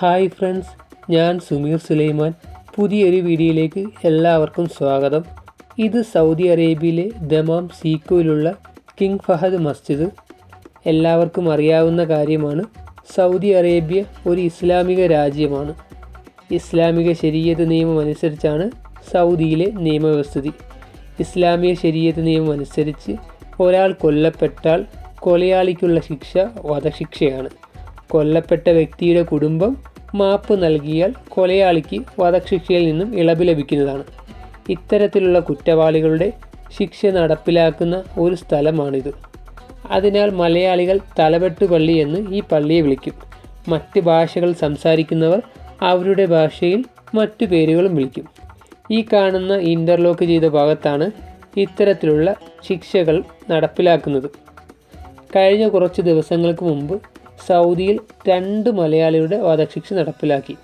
Hi friends ഞാൻ സുമീർ സുലൈമാൻ. പുതിയൊരു വീഡിയോയിലേക്ക് എല്ലാവർക്കും സ്വാഗതം. ഇത് സൗദി അറേബ്യയിലെ ദമാം സീക്കോയിലുള്ള കിങ് ഫഹദ് മസ്ജിദ്. എല്ലാവർക്കും അറിയാവുന്ന കാര്യമാണ് സൗദി അറേബ്യ ഒരു ഇസ്ലാമിക രാജ്യമാണ്. ഇസ്ലാമിക ശരീരത്ത് നിയമം അനുസരിച്ചാണ് സൗദിയിലെ നിയമവ്യവസ്ഥിതി. ഇസ്ലാമിക ശരീരത്ത് നിയമം അനുസരിച്ച് ഒരാൾ കൊല്ലപ്പെട്ടാൽ കൊലയാളിക്കുള്ള ശിക്ഷ വധശിക്ഷയാണ്. കൊല്ലപ്പെട്ട വ്യക്തിയുടെ കുടുംബം മാപ്പ് നൽകിയാൽ കൊലയാളിക്ക് വധശിക്ഷയിൽ നിന്നും ഇളവ് ലഭിക്കുന്നതാണ്. ഇത്തരത്തിലുള്ള കുറ്റവാളികളുടെ ശിക്ഷ നടപ്പിലാക്കുന്ന ഒരു സ്ഥലമാണിത്. അതിനാൽ മലയാളികൾ തലവെട്ട് പള്ളി എന്ന് ഈ പള്ളിയെ വിളിക്കും. മറ്റ് ഭാഷകൾ സംസാരിക്കുന്നവർ അവരുടെ ഭാഷയിൽ മറ്റു പേരുകളും വിളിക്കും. ഈ കാണുന്ന ഇന്റർലോക്ക് ചെയ്ത ഭാഗത്താണ് ഇത്തരത്തിലുള്ള ശിക്ഷകൾ നടപ്പിലാക്കുന്നത്. കഴിഞ്ഞ കുറച്ച് ദിവസങ്ങൾക്ക് മുമ്പ് സൗദിയിൽ രണ്ട് മലയാളിയുടെ വധശിക്ഷ നടപ്പിലാക്കി.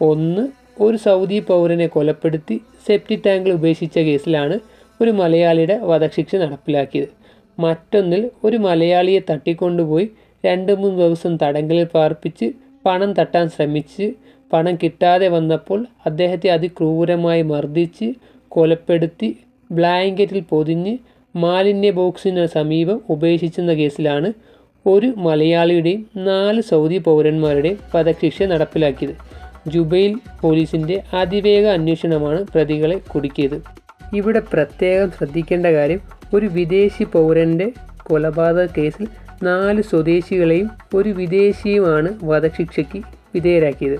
ഒന്ന് ഒരു സൗദി പൗരനെ കൊലപ്പെടുത്തി സെപ്റ്റി ടാങ്കിൽ ഉപേക്ഷിച്ച കേസിലാണ് ഒരു മലയാളിയുടെ വധശിക്ഷ നടപ്പിലാക്കിയത്. മറ്റൊന്നിൽ ഒരു മലയാളിയെ തട്ടിക്കൊണ്ടുപോയി രണ്ട് മൂന്ന് ദിവസം തടങ്കലിൽ പാർപ്പിച്ച് പണം തട്ടാൻ ശ്രമിച്ച് പണം കിട്ടാതെ വന്നപ്പോൾ അദ്ദേഹത്തെ അതിക്രൂരമായി മർദ്ദിച്ച് കൊലപ്പെടുത്തി ബ്ലാങ്കറ്റിൽ പൊതിഞ്ഞ് മാലിന്യ ബോക്സിന് സമീപം ഉപേക്ഷിച്ചെന്ന കേസിലാണ് ഒരു മലയാളിയുടെയും നാല് സൗദി പൗരന്മാരുടെയും വധശിക്ഷ നടപ്പിലാക്കിയത്. ജുബൈൽ പോലീസിന്റെ അതിവേഗ അന്വേഷണമാണ് പ്രതികളെ കുടുക്കിയത്. ഇവിടെ പ്രത്യേകം ശ്രദ്ധിക്കേണ്ട കാര്യം ഒരു വിദേശി പൗരന്റെ കൊലപാതക കേസിൽ നാല് സ്വദേശികളെയും ഒരു വിദേശിയുമാണ് വധശിക്ഷയ്ക്ക് വിധേയരാക്കിയത്.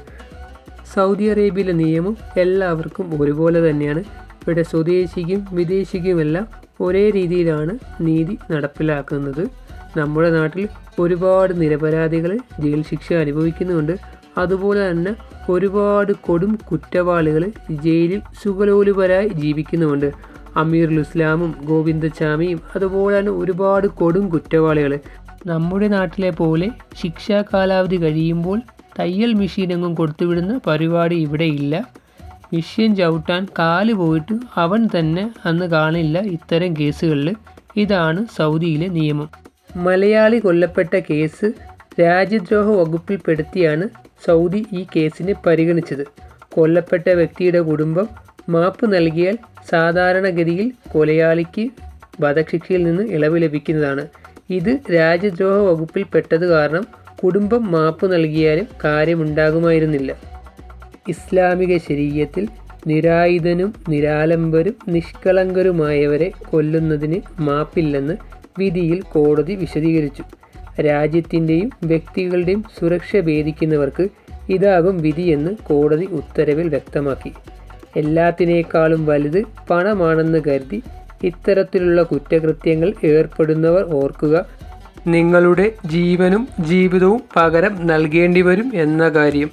സൗദി അറേബ്യയിലെ നിയമം എല്ലാവർക്കും ഒരുപോലെ തന്നെയാണ്. ഇവിടെ സ്വദേശിക്കും വിദേശിക്കുമെല്ലാം ഒരേ രീതിയിലാണ് നീതി നടപ്പിലാക്കുന്നത്. നമ്മുടെ നാട്ടിൽ ഒരുപാട് നിരപരാധികൾ ജയിൽ ശിക്ഷ അനുഭവിക്കുന്നുണ്ട്. അതുപോലെ തന്നെ ഒരുപാട് കൊടും കുറ്റവാളികൾ ജയിലിൽ സുഖലോലുപരായി ജീവിക്കുന്നുമുണ്ട്. അമീറുൽ ഇസ്ലാമും ഗോവിന്ദചാമിയും അതുപോലെ തന്നെ ഒരുപാട് കൊടും കുറ്റവാളികൾ. നമ്മുടെ നാട്ടിലെ പോലെ ശിക്ഷാ കാലാവധി കഴിയുമ്പോൾ തയ്യൽ മെഷീനെങ്ങും കൊടുത്തുവിടുന്ന പരിപാടി ഇവിടെ ഇല്ല. മെഷീൻ ചവിട്ടാൻ കാൽ പോയിട്ട് അവൻ തന്നെ അന്ന് കാണില്ല ഇത്തരം കേസുകളിൽ. ഇതാണ് സൗദിയിലെ നിയമം. മലയാളി കൊല്ലപ്പെട്ട കേസ് രാജ്യദ്രോഹ വകുപ്പിൽപ്പെടുത്തിയാണ് സൗദി ഈ കേസിനെ പരിഗണിച്ചത്. കൊല്ലപ്പെട്ട വ്യക്തിയുടെ കുടുംബം മാപ്പ് നൽകിയാൽ സാധാരണഗതിയിൽ കൊലയാളിക്ക് വധശിക്ഷയിൽ നിന്ന് ഇളവ് ലഭിക്കുന്നതാണ്. ഇത് രാജ്യദ്രോഹ വകുപ്പിൽപ്പെട്ടത് കാരണം കുടുംബം മാപ്പ് നൽകിയാലും കാര്യമുണ്ടാകുമായിരുന്നില്ല. ഇസ്ലാമിക ശരീരത്തിൽ നിരായുധനും നിരാലംബരും നിഷ്കളങ്കരുമായവരെ കൊല്ലുന്നതിന് മാപ്പില്ലെന്ന് വിധിയിൽ കോടതി വിശദീകരിച്ചു. രാജ്യത്തിന്റെയും വ്യക്തികളുടെയും സുരക്ഷ ഭേദിക്കുന്നവർക്ക് ഇതാകും വിധിയെന്ന് കോടതി ഉത്തരവിൽ വ്യക്തമാക്കി. എല്ലാത്തിനേക്കാളും വലുത് പണമാണെന്ന് കരുതി ഇത്തരത്തിലുള്ള കുറ്റകൃത്യങ്ങൾ ഏർപ്പെടുന്നവർ ഓർക്കുക. നിങ്ങളുടെ ജീവനും ജീവിതവും പകരം നൽകേണ്ടി വരും എന്ന കാര്യം.